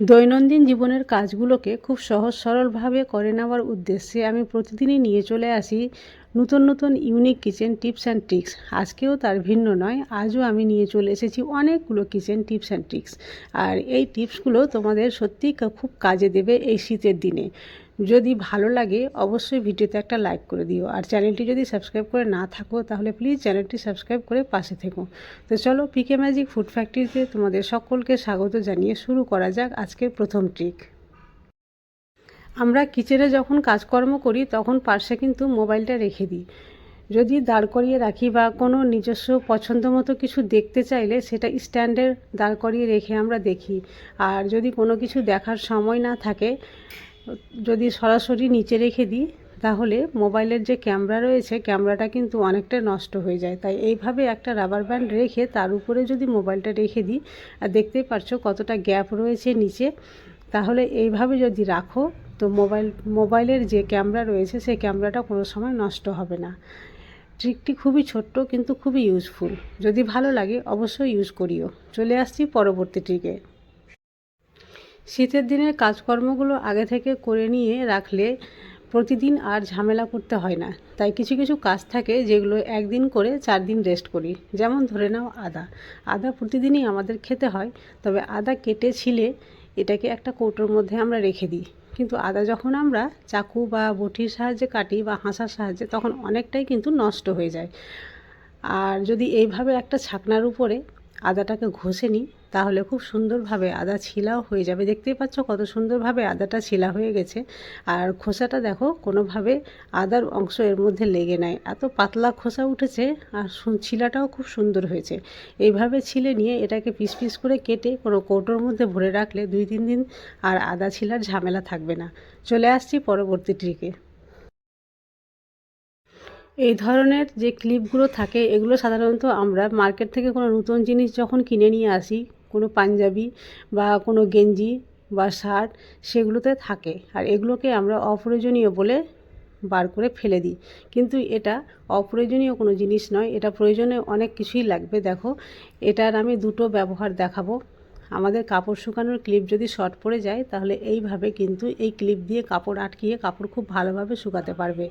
দৈনন্দিন জীবনের কাজগুলোকে খুব সহজ সরলভাবে করে নেওয়ার উদ্দেশ্যে আমি প্রতিদিনই নিয়ে চলে আসি নতুন নতুন unique kitchen tips and tricks আজকেও তার ভিন্ন নয়, আজও আমি নিয়ে চলে এসেছি অনেকগুলো কিচেন টিপস অ্যান্ড ট্রিক্স আর এই টিপসগুলো তোমাদের সত্যিই খুব কাজে দেবে এই শীতের দিনে। যদি ভালো লাগে, অবশ্যই ভিডিওতে একটা লাইক করে দিও। আর চ্যানেলটি যদি সাবস্ক্রাইব করে না থাকো, তাহলে প্লিজ চ্যানেলটি সাবস্ক্রাইব করে পাশে থেকো। তো চলো পিকে ম্যাজিক ফুড ফ্যাক্টরিতে তোমাদের সকলকে স্বাগত জানিয়ে শুরু করা যাক আজকের প্রথম ট্রিক আমরা কিচেনে যখন কাজকর্ম করি, তখন পার্শ্বে কিন্তু মোবাইলটা রেখে দিই। যদি দাঁড় করিয়ে রাখি বা কোনো নিজস্ব পছন্দ মতো কিছু দেখতে চাইলে, সেটা স্ট্যান্ডে দাঁড় করিয়ে রেখে আমরা দেখি। আর যদি কোনো কিছু দেখার সময় না থাকে যদি সরাসরি নিচে রেখে দিই, তাহলে মোবাইলের যে ক্যামেরা রয়েছে, ক্যামেরাটা কিন্তু অনেকটা নষ্ট হয়ে যায়। তাই এইভাবে একটা রাবার ব্যান্ড রেখে তার উপরে যদি মোবাইলটা রেখে দিই, আর দেখতেই পারছ কতটা গ্যাপ রয়েছে নিচে, তাহলে এইভাবে যদি রাখো, তো মোবাইল, মোবাইলের যে ক্যামেরা রয়েছে, সেই ক্যামেরাটা কোনো সময় নষ্ট হবে না। ট্রিকটি খুবই ছোট্ট, কিন্তু খুবই ইউজফুল যদি ভালো লাগে, অবশ্যই ইউজ করিও। চলে আসছি পরবর্তী ট্রিকে শীতের দিনের কাজকর্মগুলো আগে থেকে করে নিয়ে রাখলে প্রতিদিন আর ঝামেলা করতে হয় না। তাই কিছু কিছু কাজ থাকে যেগুলো একদিন করে চার দিন রেস্ট করি। যেমন ধরে নাও আদা। আদা প্রতিদিনই আমাদের খেতে হয়, তবে আদা কেটে ছিলে এটাকে একটা কৌটোর মধ্যে আমরা রেখে দিই। কিন্তু আদা যখন আমরা চাকু বা বটির সাহায্যে কাটি বা হাঁসার সাহায্যে, তখন অনেকটাই কিন্তু নষ্ট হয়ে যায়। আর যদি এইভাবে একটা ছাকনার উপরে আদাটাকে ঘষে নিই তাহলে খুব সুন্দরভাবে আদা ছিলাও হয়ে যাবে। দেখতেই পাচ্ছ কত সুন্দরভাবে আদাটা ছিলা হয়ে গেছে। আর খোসাটা দেখো, কোনোভাবে আদার অংশ এর মধ্যে লেগে নাই। এত পাতলা খোসা উঠেছে আর ছিলাটাও খুব সুন্দর হয়েছে। এইভাবে ছিলে নিয়ে এটাকে পিস পিস করে কেটে কোনো কৌটোর মধ্যে ভরে রাখলে দুই তিন দিন আর আদা ছিলার ঝামেলা থাকবে না। চলে আসছি পরবর্তী ট্রিকে এই ধরনের যে ক্লিপগুলো থাকে, এগুলো সাধারণত আমরা মার্কেট থেকে কোনো নতুন জিনিস যখন কিনে নিয়ে আসি কোনো পাঞ্জাবি বা কোনো গেঞ্জি বা শার্ট সেগুলোতে থাকে। আর এগুলোকে আমরা অপ্রয়োজনীয় বলে বার করে ফেলে দিই। কিন্তু এটা অপ্রয়োজনীয় কোনো জিনিস নয়। এটা প্রয়োজনে অনেক কিছুই লাগবে। দেখো, এটার আমি দুটো ব্যবহার দেখাবো। আমাদের কাপড় শুকানোর ক্লিপ যদি শর্ট পড়ে যায়, তাহলে এইভাবে কিন্তু এই ক্লিপ দিয়ে কাপড় আটকিয়ে কাপড় খুব ভালোভাবে শুকাতে পারবে।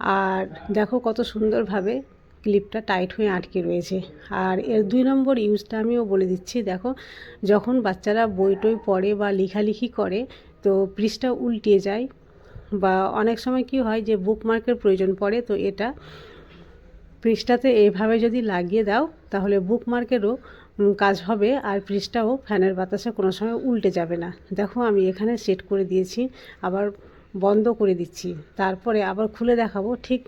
আর দেখো কত সুন্দরভাবে ক্লিপটা টাইট হয়ে আটকে রয়েছে। আর এর দুই নম্বর ইউজটা আমিও বলে দিচ্ছি, দেখো, যখন বাচ্চারা বই টই পড়ে বা লেখালেখি করে, তো পৃষ্ঠা উল্টে যায় বা অনেক সময় কি হয় যে বুকমার্কের প্রয়োজন পড়ে, তো এটা পৃষ্ঠাতে এইভাবে যদি লাগিয়ে দাও, তাহলে বুকমার্কেরও কাজ হবে আর পৃষ্ঠাও ফ্যানের বাতাসে কোনো সময় উল্টে যাবে না। দেখো, আমি এখানে সেট করে দিয়েছি, আবার বন্ধ করে দিচ্ছি। তারপরে আবার খুলে দেখাবো, ঠিক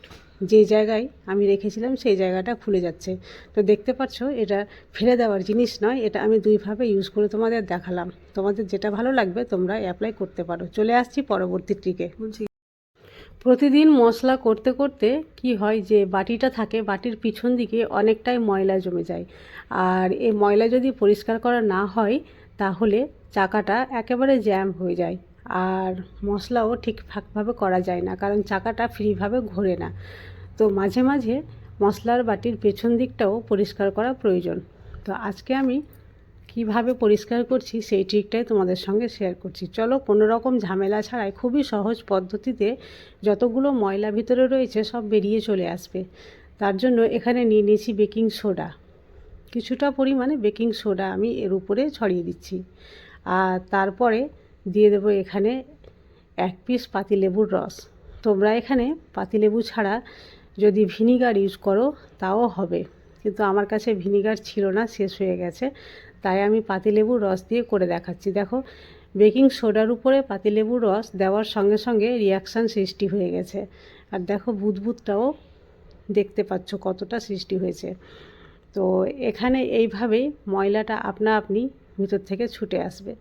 যে জায়গায় আমি রেখেছিলাম সেই জায়গাটা খুলে যাচ্ছে। তো দেখতে পাচ্ছ এটা ফেলে দেওয়ার জিনিস নয় এটা আমি দুইভাবে ইউজ করে তোমাদের দেখালাম। তোমাদের যেটা ভালো লাগবে তোমরা অ্যাপ্লাই করতে পারো। চলে আসছি পরবর্তী ট্রিকে প্রতিদিন মশলা করতে করতে কি হয় যে বাটিটা থাকে বাটির পিছন দিকে অনেকটাই ময়লা জমে যায়। আর এই ময়লা যদি পরিষ্কার করা না হয় তাহলে চাকাটা একেবারে জ্যাম হয়ে যায়। আর মশলাও ঠিকঠাকভাবে করা যায় না কারণ চাকাটা ফ্রিভাবে ঘোরে না। তো মাঝে মাঝে মশলার বাটির পেছন দিকটাও পরিষ্কার করা প্রয়োজন। তো আজকে আমি কীভাবে পরিষ্কার করছি সেই ট্রিকটাই তোমাদের সঙ্গে শেয়ার করছি। চলো কোনো রকম ঝামেলা ছাড়াই খুবই সহজ পদ্ধতিতে যতগুলো ময়লা ভিতরে রয়েছে সব বেরিয়ে চলে আসবে। তার জন্য এখানে নিয়ে নিয়েছি বেকিং সোডা। কিছুটা পরিমাণে বেকিং সোডা আমি এর উপরে ছড়িয়ে দিচ্ছি। আর তারপরে দিয়ে দেবো এখানে এক পিস পাতিলেবুর রস। তোমরা এখানে পাতিলেবু ছাড়া যদি ভিনিগার ইউজ করো, তাও হবে। কিন্তু আমার কাছে ভিনিগার ছিল না, শেষ হয়ে গেছে। তাই আমি পাতিলেবুর রস দিয়ে করে দেখাচ্ছি। দেখো, বেকিং সোডার উপরে পাতিলেবুর রস দেওয়ার সঙ্গে সঙ্গে রিয়াকশান সৃষ্টি হয়ে গেছে। আর দেখো, বুদবুদটাও দেখতে পাচ্ছ কতটা সৃষ্টি হয়েছে। তো এখানে এইভাবেই ময়লাটা আপনা আপনি ভিতর থেকে ছুটে আসবে।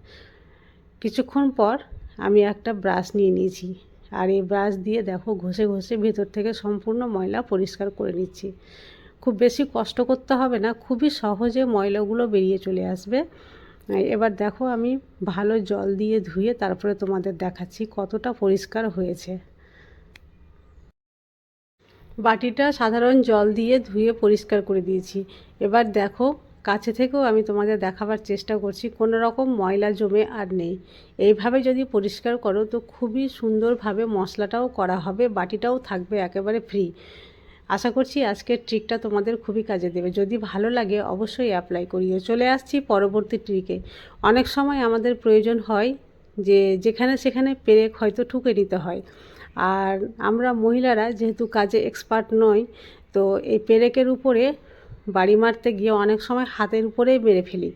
কিছুক্ষণ পর আমি একটা ব্রাশ নিয়ে নিয়েছি। আর এই ব্রাশ দিয়ে দেখো ঘষে ঘষে ভেতর থেকে সম্পূর্ণ ময়লা পরিষ্কার করে নিচ্ছি। খুব বেশি কষ্ট করতে হবে না, খুবই সহজে ময়লাগুলো বেরিয়ে চলে আসবে। এবার দেখো আমি ভালো জল দিয়ে ধুয়ে তারপরে তোমাদের দেখাচ্ছি কতটা পরিষ্কার হয়েছে। বাটিটা সাধারণ জল দিয়ে ধুয়ে পরিষ্কার করে দিয়েছি। এবার দেখো কাছে থেকেও আমি তোমাদের দেখাবার চেষ্টা করছি, কোনো রকম ময়লা জমে আর নেই। এইভাবে যদি পরিষ্কার করো তো খুবই সুন্দরভাবে মশলাটাও করা হবে, বাটিটাও থাকবে একেবারে ফ্রি আশা করছি আজকের ট্রিকটা তোমাদের খুবই কাজে দেবে। যদি ভালো লাগে অবশ্যই অ্যাপ্লাই করিও। চলে আসছি পরবর্তী ট্রিকে অনেক সময় আমাদের প্রয়োজন হয় যে যেখানে সেখানে পেরেক হয়তো ঠুকে নিতে হয়। আর আমরা মহিলারা যেহেতু কাজে এক্সপার্ট নই, তো এই পেরেকের উপরে বাড়ি মারতে গিয়ে অনেক সময় হাতের উপরেই মেরে ফেলি।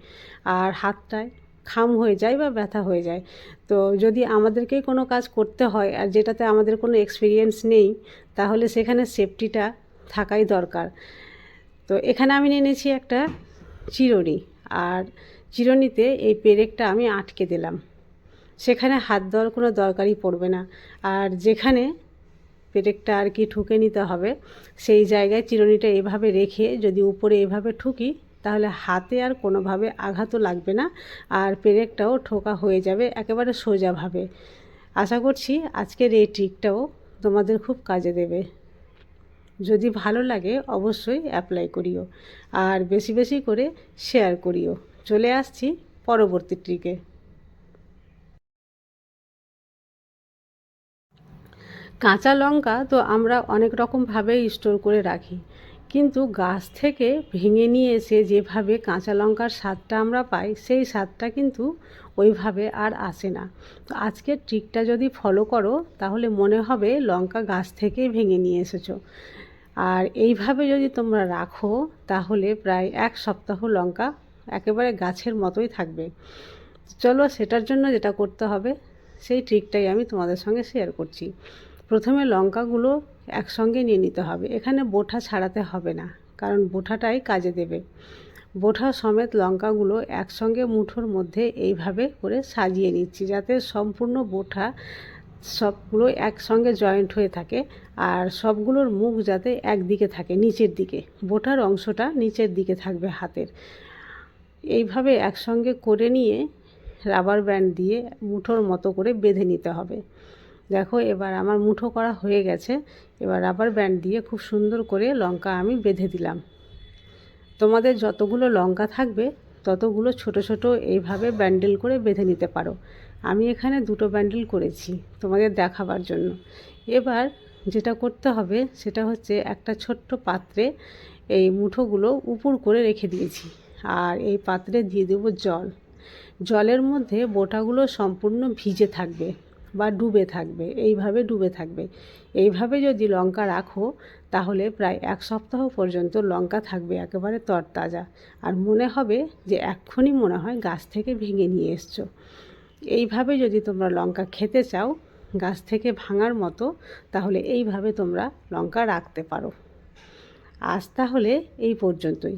আর হাতটায় খাম হয়ে যায় বা ব্যথা হয়ে যায়। তো যদি আমাদেরকেই কোনো কাজ করতে হয় আর যেটাতে আমাদের কোনো এক্সপিরিয়েন্স নেই, তাহলে সেখানে সেফটিটা থাকাই দরকার। তো এখানে আমি নিয়ে নিয়েছি একটা চিরুনি আর চিরুনিতে এই পেরেকটা আমি আটকে দিলাম। সেখানে হাত দেওয়ার কোনো দরকারই পড়বে না। আর যেখানে পেরেকটা আর কি ঠুকে নিতে হবে, সেই জায়গায় চিরুনিটা এভাবে রেখে যদি উপরে এভাবে ঠুকি, তাহলে হাতে আর কোনোভাবে আঘাতও লাগবে না আর পেরেকটাও ঠোকা হয়ে যাবে একেবারে সোজাভাবে। আশা করছি আজকের এই ট্রিকটাও তোমাদের খুব কাজে দেবে। যদি ভালো লাগে অবশ্যই অ্যাপ্লাই করিও আর বেশি বেশি করে শেয়ার করিও। চলে আসছি পরবর্তী ট্রিকে। কাঁচা লঙ্কা তো আমরা অনেক রকমভাবেই স্টোর করে রাখি। কিন্তু গাছ থেকে ভেঙে নিয়ে এসে যেভাবে কাঁচা লঙ্কার স্বাদটা আমরা পাই, সেই স্বাদটা কিন্তু ওইভাবে আর আসে না। তো আজকের ট্রিকটা যদি ফলো করো, তাহলে মনে হবে লঙ্কা গাছ থেকেই ভেঙে নিয়ে এসেছ। আর এইভাবে যদি তোমরা রাখো, তাহলে প্রায় এক সপ্তাহ লঙ্কা একেবারে গাছের মতোই থাকবে। চলো সেটার জন্য যেটা করতে হবে, সেই ট্রিকটাই আমি তোমাদের সঙ্গে শেয়ার করছি। প্রথমে লঙ্কাগুলো একসঙ্গে নিয়ে নিতে হবে। এখানে বোঠা ছাড়াতে হবে না, কারণ বোঠাটাই কাজে দেবে। বোঠা সমেত লঙ্কাগুলো একসঙ্গে মুঠোর মধ্যে এইভাবে করে সাজিয়ে নিচ্ছি, যাতে সম্পূর্ণ বোঠা সবগুলো একসঙ্গে জয়েন্ট হয়ে থাকে আর সবগুলোর মুখ যাতে একদিকে থাকে, নিচের দিকে। বোটার অংশটা নিচের দিকে থাকবে হাতের। এইভাবে একসঙ্গে করে নিয়ে রাবার ব্যান্ড দিয়ে মুঠোর মতো করে বেঁধে নিতে হবে। দেখো, এবার আমার মুঠো করা হয়ে গেছে। এবার রাবার ব্যান্ড দিয়ে খুব সুন্দর করে লঙ্কা আমি বেঁধে দিলাম। তোমাদের যতগুলো লঙ্কা থাকবে, ততগুলো ছোট ছোট এইভাবে ব্যান্ডেল করে বেঁধে নিতে পারো। আমি এখানে দুটো ব্যান্ডেল করেছি তোমাদের দেখাবার জন্য। এবার যেটা করতে হবে, সেটা হচ্ছে একটা ছোট্ট পাত্রে এই মুঠোগুলো উপর করে রেখে দিয়েছি। আর এই পাত্রে দিয়ে দেবো জল। জলের মধ্যে বোটাগুলো সম্পূর্ণ ভিজে থাকবে। বা ডুবে থাকবে, এইভাবে ডুবে থাকবে। এইভাবে যদি লঙ্কা রাখো, তাহলে প্রায় এক সপ্তাহ পর্যন্ত লঙ্কা থাকবে একেবারে তরতাজা। আর মনে হবে যে এক্ষুনি মনে হয় গাছ থেকে ভেঙে নিয়ে এসছো। এইভাবে যদি তোমরা লঙ্কা খেতে চাও, গাছ থেকে ভাঙার মতো, তাহলে এইভাবে তোমরা লঙ্কা রাখতে পারো। আজ তাহলে এই পর্যন্তই।